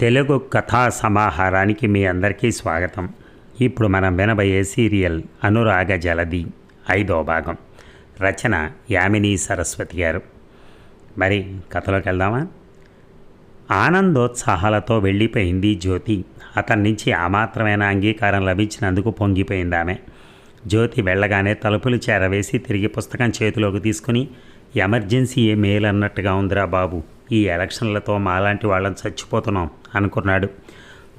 తెలుగు కథా సమాహారానికి మీ అందరికీ స్వాగతం. ఇప్పుడు మనం వినబోయే సీరియల్ అనురాగ జలది ఐదో భాగం. రచన యామిని సరస్వతి గారు. మరి కథలోకి వెళ్దామా? ఆనందోత్సాహాలతో వెళ్ళిపోయింది జ్యోతి. అతని నుంచి ఆ మాత్రమైన అంగీకారం లభించినందుకు పొంగిపోయింది ఆమె జ్యోతి వెళ్ళగానే తలుపులు చేరవేసి తిరిగి పుస్తకం చేతిలోకి తీసుకుని ఎమర్జెన్సీ ఏ మేలు అన్నట్టుగా ఉందిరా బాబు. ఈ ఎలక్షన్లతో మాలాంటి వాళ్ళని చచ్చిపోతున్నాం అనుకున్నాడు.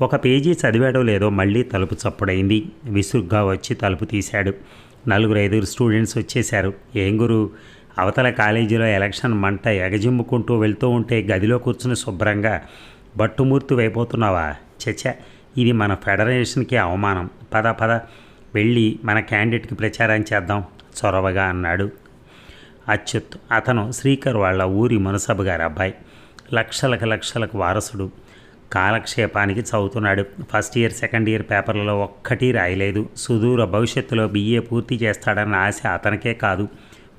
ఒక పేజీ చదివాడో లేదో మళ్ళీ తలుపు చప్పుడైంది. విసుగ్గా వచ్చి తలుపు తీశాడు. నలుగురు ఐదుగురు స్టూడెంట్స్ వచ్చేశారు. ఏం గురు అవతల కాలేజీలో ఎలక్షన్ మంట ఎగజిమ్ముకుంటూ వెళ్తూ ఉంటే గదిలో కూర్చుని శుభ్రంగా బట్టుమూర్తి అయిపోతున్నావా చచ్చ ఇది మన ఫెడరేషన్కి అవమానం. పద పద వెళ్ళి మన క్యాండిడేట్కి ప్రచారం చేద్దాం. చొరవగా అన్నాడు. అచ్యుత్ అతను శ్రీకర్ వాళ్ళ ఊరి మునసబు గారి అబ్బాయి. లక్షలకు లక్షలకు వారసుడు. కాలక్షేపానికి చదువుతున్నాడు. ఫస్ట్ ఇయర్ సెకండ్ ఇయర్ పేపర్లలో ఒక్కటి రాయలేదు. సుదూర భవిష్యత్తులో బిఏ పూర్తి చేస్తాడన్న ఆశ అతనికే కాదు.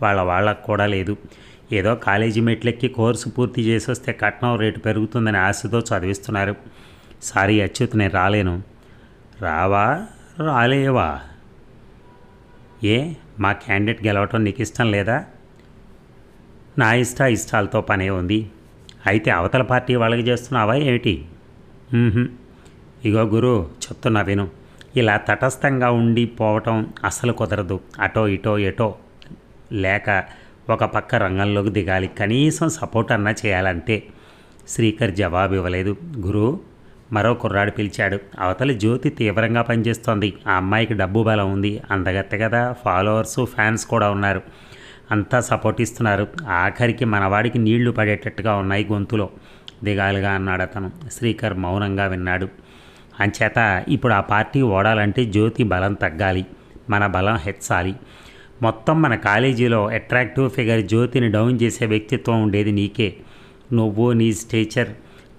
వాళ్ళ వాళ్ళకు కూడా లేదు. ఏదో కాలేజీ మెట్లెక్కి కోర్సు పూర్తి చేసి వస్తే కట్నం రేటు పెరుగుతుందని ఆశతో చదివిస్తున్నారు. సారీ అచ్యుత్ నేను రాలేను. రావా? రాలేవా? ఏ? మా క్యాండిడేట్ గెలవటం నీకు ఇష్టం లేదా? నా ఇష్ట ఇష్టాలతో పనే ఉంది. అయితే అవతల పార్టీ వాళ్ళకి చేస్తున్నావా ఏమిటి? ఇగో గురు చెప్తున్నా విను. ఇలా తటస్థంగా ఉండిపోవటం అసలు అస్సలు కుదరదు. అటో ఇటో ఎటో. లేక ఒక పక్క రంగంలోకి దిగాలి. కనీసం సపోర్ట్ అన్నా చేయాలంతే. శ్రీకర్ జవాబు ఇవ్వలేదు. గురు మరో కుర్రాడు పిలిచాడు. అవతలి జ్యోతి తీవ్రంగా పనిచేస్తోంది. ఆ అమ్మాయికి డబ్బు బలం ఉంది. అందగత్తే కదా. ఫాలోవర్స్ ఫ్యాన్స్ కూడా ఉన్నారు. అంతా సపోర్ట్ ఇస్తున్నారు. ఆఖరికి మనవాడికి నీళ్ళు పడేటట్టుగా ఉన్నాయి గొంతులో. దిగాలుగా అన్నాడు అతను. శ్రీకర్ మౌనంగా విన్నాడు. అంచేత ఇప్పుడు ఆ పార్టీ ఓడాలంటే జ్యోతి బలం తగ్గాలి. మన బలం హెచ్చాలి. మొత్తం మన కాలేజీలో అట్రాక్టివ్ ఫిగర్ జ్యోతిని డౌన్ చేసే వ్యక్తిత్వం ఉండేది నీకే. నువ్వు నీ స్టేచర్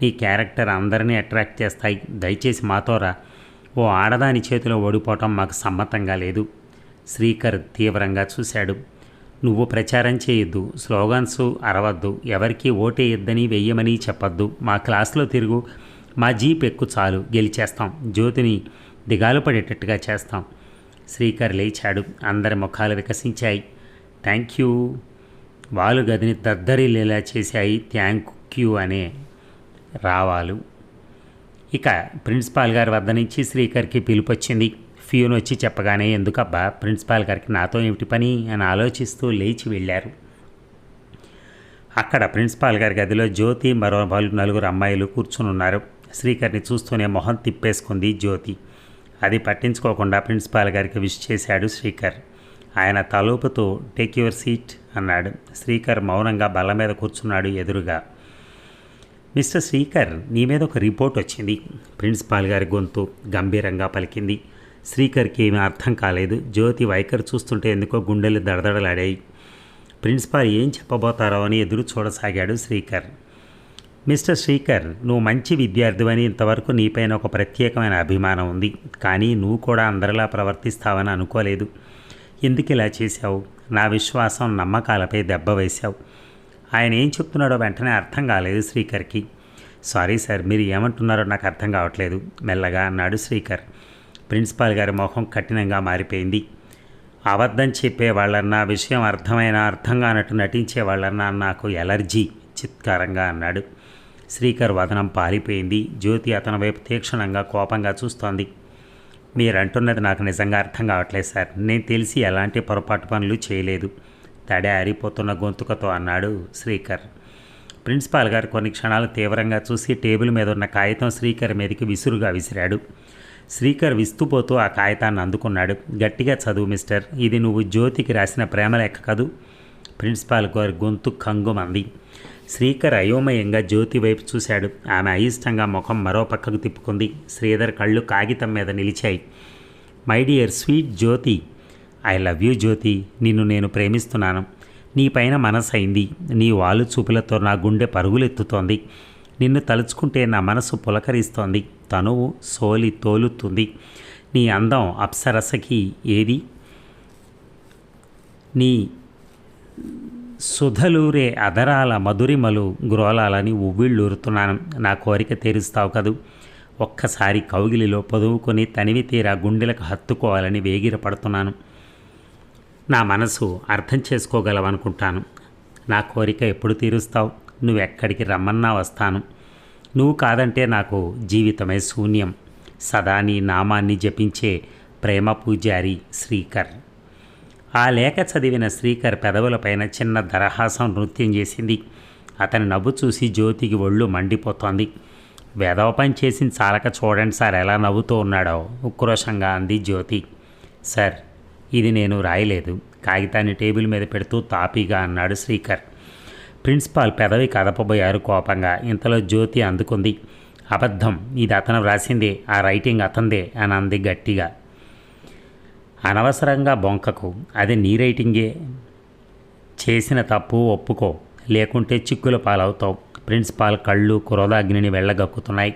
నీ క్యారెక్టర్ అందరినీ అట్రాక్ట్ చేస్తాయి. దయచేసి మాతోరా ఓ ఆడదాని చేతిలో ఓడిపోవటం మాకు సమ్మతంగా లేదు. శ్రీకర్ తీవ్రంగా చూశాడు. నువ్వు ప్రచారం చేయొద్దు స్లోగన్స్ అరవద్దు ఎవరికి ఓటేయొద్దని వెయ్యమని చెప్పొద్దు. మా క్లాస్లో తిరుగు మా జీప్ ఎక్కు చాలు గెలిచేస్తాం జ్యోతిని దిగాలు పడేటట్టుగా చేస్తాం. శ్రీకర్ లేచాడు అందరి ముఖాలు వికసించాయి. Thank you. వాళ్ళు గదిని దద్దరిల్లేలా చేశాయి థ్యాంక్ క్యూ అనే రావాలు. ఇక ప్రిన్సిపాల్ గారి వద్ద నుంచి శ్రీకర్కి పిలుపొచ్చింది. ఫ్యూన్ వచ్చి చెప్పగానే ఎందుకబ్బా ప్రిన్సిపాల్ గారికి నాతో ఏమిటి పని? అని ఆలోచిస్తూ లేచి వెళ్ళారు. అక్కడ ప్రిన్సిపాల్ గారి గదిలో జ్యోతి మరో నలుగురు అమ్మాయిలు కూర్చుని ఉన్నారు శ్రీకర్ని చూస్తూనే మొహం తిప్పేసుకుంది జ్యోతి. అది పట్టించుకోకుండా ప్రిన్సిపాల్ గారికి విష్ చేశాడు శ్రీకర్. ఆయన తలూపుతూ టేక్ యువర్ సీట్ అన్నాడు. శ్రీకర్ మౌనంగా బల్ల మీద కూర్చున్నాడు ఎదురుగా. మిస్టర్ శ్రీకర్ నీ మీద ఒక రిపోర్ట్ వచ్చింది ప్రిన్సిపాల్ గారి గొంతు గంభీరంగా పలికింది. శ్రీకర్కి ఏమీ అర్థం కాలేదు. జ్యోతి వైఖరి చూస్తుంటే ఎందుకో గుండెలు దడదడలాడాయి. ప్రిన్సిపాల్ ఏం చెప్పబోతారో అని ఎదురు చూడసాగాడు శ్రీకర్. మిస్టర్ శ్రీకర్ నువ్వు మంచి విద్యార్థివని ఇంతవరకు నీపైన ఒక ప్రత్యేకమైన అభిమానం ఉంది. కానీ నువ్వు కూడా అందరిలా ప్రవర్తిస్తావని అనుకోలేదు. ఎందుకు ఇలా చేశావు? నా విశ్వాసం నమ్మకాలపై దెబ్బ వేశావు. ఆయన ఏం చెప్తున్నాడో వెంటనే అర్థం కాలేదు శ్రీకర్కి. సారీ సార్ మీరు ఏమంటున్నారో నాకు అర్థం కావట్లేదు. మెల్లగా అన్నాడు శ్రీకర్. ప్రిన్సిపాల్ గారి మొహం కఠినంగా మారిపోయింది. అబద్ధం చెప్పే వాళ్ళన్నా విషయం అర్థమైన అర్థం కానట్టు నటించే వాళ్ళన్నా నాకు ఎలర్జీ చిత్కారంగా అన్నాడు. శ్రీకర్ వదనం పారిపోయింది. జ్యోతి అతని వైపు తీక్షణంగా కోపంగా చూస్తోంది. మీరంటున్నది నాకు నిజంగా అర్థం కావట్లేదు సార్. నేను తెలిసి ఎలాంటి పొరపాటు పనులు చేయలేదు. తడే ఆరిపోతున్న గొంతుకతో అన్నాడు శ్రీకర్. ప్రిన్సిపాల్ గారు కొన్ని క్షణాలు తీవ్రంగా చూసి టేబుల్ మీద ఉన్న కాగితం శ్రీకర్ మీదకి విసురుగా విసిరాడు. శ్రీకర్ విస్తుపోతూ ఆ కాగితాన్ని అందుకున్నాడు. గట్టిగా చదువు మిస్టర్. ఇది నువ్వు జ్యోతికి రాసిన ప్రేమ లెక్క కదూ? ప్రిన్సిపాల్ గారి గొంతు కంగుమంది శ్రీకర్ అయోమయంగా జ్యోతి వైపు చూశాడు. ఆమె అయిష్టంగా ముఖం మరో పక్కకు తిప్పుకుంది. శ్రీధర్ కళ్ళు కాగితం మీద నిలిచాయి. My dear sweet Jyothi I love you Jyothi. నిన్ను నేను ప్రేమిస్తున్నాను. నీ పైన మనసైంది. నీ వాలు చూపులతో నా గుండె పరుగులెత్తుతోంది. నిన్ను తలుచుకుంటే నా మనసు పులకరిస్తోంది. తనువు సోలి తోలుతుంది. నీ అందం అప్సరసకి ఏది? నీ సుధలూరే అదరాల మధురిమలు గ్రోలాలని ఉవ్విళ్ళూరుతున్నాను. నా కోరిక తీరుస్తావు కదూ. ఒక్కసారి కౌగిలిలో పొదువుకొని తనివి తీరా గుండెలకు హత్తుకోవాలని వేగిరపడుతున్నాను. నా మనసు అర్థం చేసుకోగలవనుకుంటాను. నా కోరిక ఎప్పుడు తీరుస్తావు? నువ్వు ఎక్కడికి రమ్మన్నా వస్తాను. నువ్వు కాదంటే నాకు జీవితమే శూన్యం. సదా నీ నామాన్ని జపించే ప్రేమ పూజారి శ్రీకర్. ఆ లేఖ చదివిన శ్రీకర్ పెదవులపైన చిన్న దరహాసం నృత్యం చేసింది. అతని నవ్వు చూసి జ్యోతికి ఒళ్ళు మండిపోతోంది. వేదవ పని చేసింది చాలక చూడండి సార్ ఎలా నవ్వుతూ ఉన్నాడో ఉక్రోషంగా అంది జ్యోతి. సార్ ఇది నేను రాయలేదు. కాగితాన్ని టేబుల్ మీద పెడుతూ తాపీగా అన్నాడు శ్రీకర్. ప్రిన్సిపాల్ పెదవి కదపబోయారు కోపంగా. ఇంతలో జ్యోతి అందుకుంది. అబద్ధం. ఇది అతను వ్రాసింది. ఆ రైటింగ్ అతందే అని అంది గట్టిగా. అనవసరంగా బొంకకు. అది నీ రైటింగే. చేసిన తప్పు ఒప్పుకో. లేకుంటే చిక్కుల పాలవుతావు ప్రిన్సిపాల్ కళ్ళు క్రోధాగ్నిని వెళ్ళగక్కుతున్నాయి.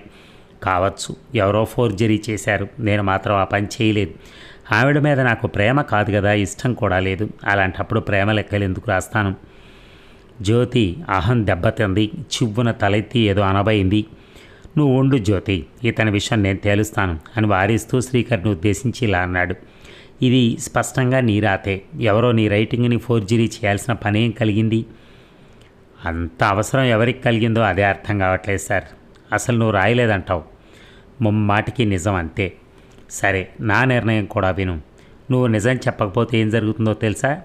కావచ్చు. ఎవరో ఫోర్జరీ చేశారు. నేను మాత్రం ఆ పని చేయలేదు. ఆవిడ మీద నాకు ప్రేమ కాదు కదా. ఇష్టం కూడా లేదు. అలాంటప్పుడు ప్రేమ లెక్కలు ఎందుకు రాస్తాను? జ్యోతి అహం దెబ్బతింది. చివ్వున తలెత్తి ఏదో అనబోయింది. నువ్వు ఉండు జ్యోతి. ఇతని విషయం నేను తేలుస్తాను అని వారిస్తూ శ్రీకర్ని ఉద్దేశించి ఇలా అన్నాడు. ఇది స్పష్టంగా నీ రాతే. ఎవరో నీ రైటింగ్ని ఫోర్జరీ చేయాల్సిన పనేం కలిగింది? అంత అవసరం ఎవరికి కలిగిందో అదే అర్థం కావట్లేదు సార్. అసలు నువ్వు రాయలేదంటావు. ముమ్మాటికి నిజం అంతే. సరే నా నిర్ణయం కూడా విను. నువ్వు నిజం చెప్పకపోతే ఏం జరుగుతుందో తెలుసా?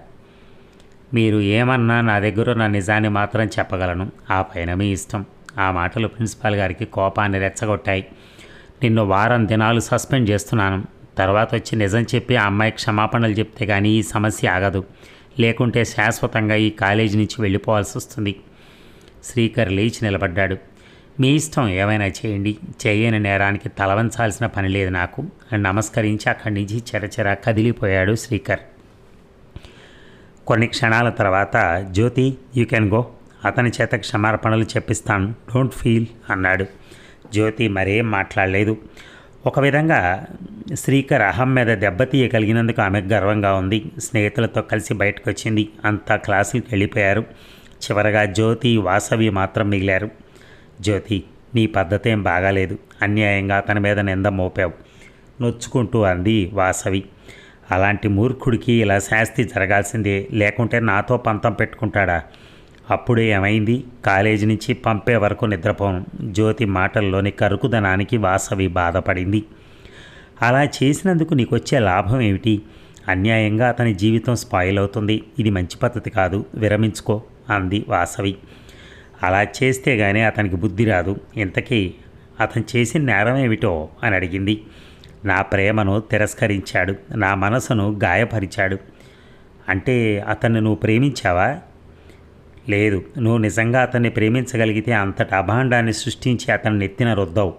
మీరు ఏమన్నా నా దగ్గర నా నిజాన్ని మాత్రం చెప్పగలను. ఆ పైన మీ ఇష్టం. ఆ మాటలు ప్రిన్సిపాల్ గారికి కోపాన్ని రెచ్చగొట్టాయి. నిన్ను వారం దినాలు సస్పెండ్ చేస్తున్నాను. తర్వాత వచ్చి నిజం చెప్పి ఆ అమ్మాయి క్షమాపణలు చెప్తే కానీ ఈ సమస్య ఆగదు. లేకుంటే శాశ్వతంగా ఈ కాలేజీ నుంచి వెళ్ళిపోవాల్సి వస్తుంది. శ్రీకర్ లేచి నిలబడ్డాడు. మీ ఇష్టం ఏమైనా చేయండి. చేయని నేరానికి తలవంచాల్సిన పని లేదు నాకు. నమస్కరించి అక్కడి నుంచి చెరచెర కదిలిపోయాడు శ్రీకర్. కొన్ని క్షణాల తర్వాత జ్యోతి యూ కెన్ గో అతని చేత క్షమార్పణలు చెప్పిస్తాను. డోంట్ ఫీల్ అన్నాడు. జ్యోతి మరేం మాట్లాడలేదు. ఒక విధంగా శ్రీకర్ అహం మీద దెబ్బతీయగలిగినందుకు ఆమెకు గర్వంగా ఉంది. స్నేహితులతో కలిసి బయటకు వచ్చింది అంతా క్లాసులకు వెళ్ళిపోయారు. చివరగా జ్యోతి వాసవి మాత్రం మిగిలారు. జ్యోతి నీ పద్ధతేం బాగాలేదు. అన్యాయంగా అతని మీద నింద మోపావు. నొచ్చుకుంటూ అంది వాసవి. అలాంటి మూర్ఖుడికి ఇలా శాస్తి జరగాల్సిందే లేకుంటే నాతో పంతం పెట్టుకుంటాడా? అప్పుడు ఏమైంది? కాలేజీ నుంచి పంపే వరకు నిద్రపోను జ్యోతి మాటల్లోని కరుకుదనానికి వాసవి బాధపడింది. అలా చేసినందుకు నీకు వచ్చే లాభం ఏమిటి? అన్యాయంగా అతని జీవితం స్పాయిల్ అవుతుంది. ఇది మంచి పద్ధతి కాదు. విరమించుకో అంది వాసవి. అలా చేస్తే గానీ అతనికి బుద్ధి రాదు. ఇంతకీ అతను చేసిన నేరం ఏమిటో అని అడిగింది. నా ప్రేమను తిరస్కరించాడు. నా మనసును గాయపరిచాడు. అంటే అతన్ని నువ్వు ప్రేమించావా? లేదు. నువ్వు నిజంగా అతన్ని ప్రేమించగలిగితే అంతటి అభాండాన్ని సృష్టించి అతన్ని నెత్తిన రుద్దవు.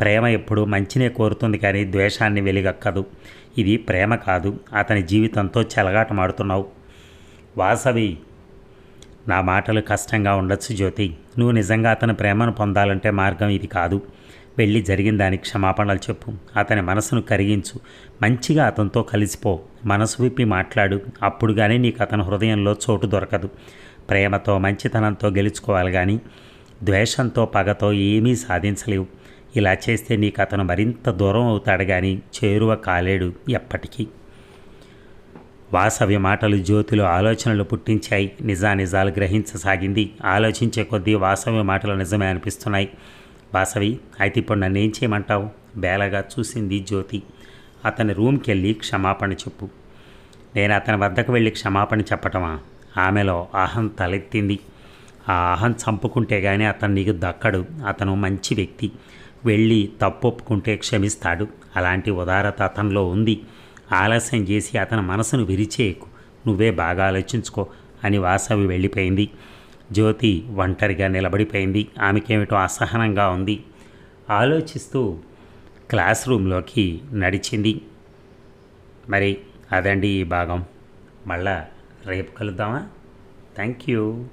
ప్రేమ ఎప్పుడు మంచినే కోరుతుంది కానీ ద్వేషాన్ని వెలిగక్కదు. ఇది ప్రేమ కాదు. అతని జీవితంతో చెలగాటమాడుతున్నావు. వాసవి నా మాటలు కష్టంగా ఉండొచ్చు జ్యోతి. నువ్వు నిజంగా అతని ప్రేమను పొందాలంటే మార్గం ఇది కాదు. వెళ్ళి జరిగిన దానికి క్షమాపణలు చెప్పు. అతని మనసును కరిగించు. మంచిగా అతనితో కలిసిపో. మనసు విప్పి మాట్లాడు. అప్పుడు కానీ నీకు అతని హృదయంలో చోటు దొరకదు. ప్రేమతో మంచితనంతో గెలుచుకోవాలి కానీ ద్వేషంతో పగతో ఏమీ సాధించలేవు. ఇలా చేస్తే నీకు అతను మరింత దూరం అవుతాడు కానీ చేరువ కాలేడు ఎప్పటికీ. వాసవి మాటలు జ్యోతిలో ఆలోచనలు పుట్టించాయి. నిజానిజాలు గ్రహించసాగింది. ఆలోచించే కొద్దీ వాసవి మాటలు నిజమే అనిపిస్తున్నాయి. వాసవి అయితే ఇప్పుడు నన్ను ఏం చేయమంటావు? బేలగా చూసింది జ్యోతి. అతని రూమ్కి వెళ్ళి క్షమాపణ చెప్పు. నేను అతని వద్దకు వెళ్ళి క్షమాపణ చెప్పటమా? ఆమెలో అహం తలెత్తింది. ఆ అహం చంపుకుంటే కానీ అతను నీకు దక్కడు. అతను మంచి వ్యక్తి. వెళ్ళి తప్పు ఒప్పుకుంటే క్షమిస్తాడు. అలాంటి ఉదారత అతనిలో ఉంది. ఆలస్యం చేసి అతని మనసును విరిచేయకు. నువ్వే బాగా ఆలోచించుకో అని వాసవి వెళ్ళిపోయింది. జ్యోతి ఒంటరిగా నిలబడిపోయింది. ఆమెకేమిటో అసహనంగా ఉంది. ఆలోచిస్తూ క్లాస్ రూమ్లోకి నడిచింది. మరి అదండి ఈ భాగం. మళ్ళా రేపు కలుద్దామా? Thank you.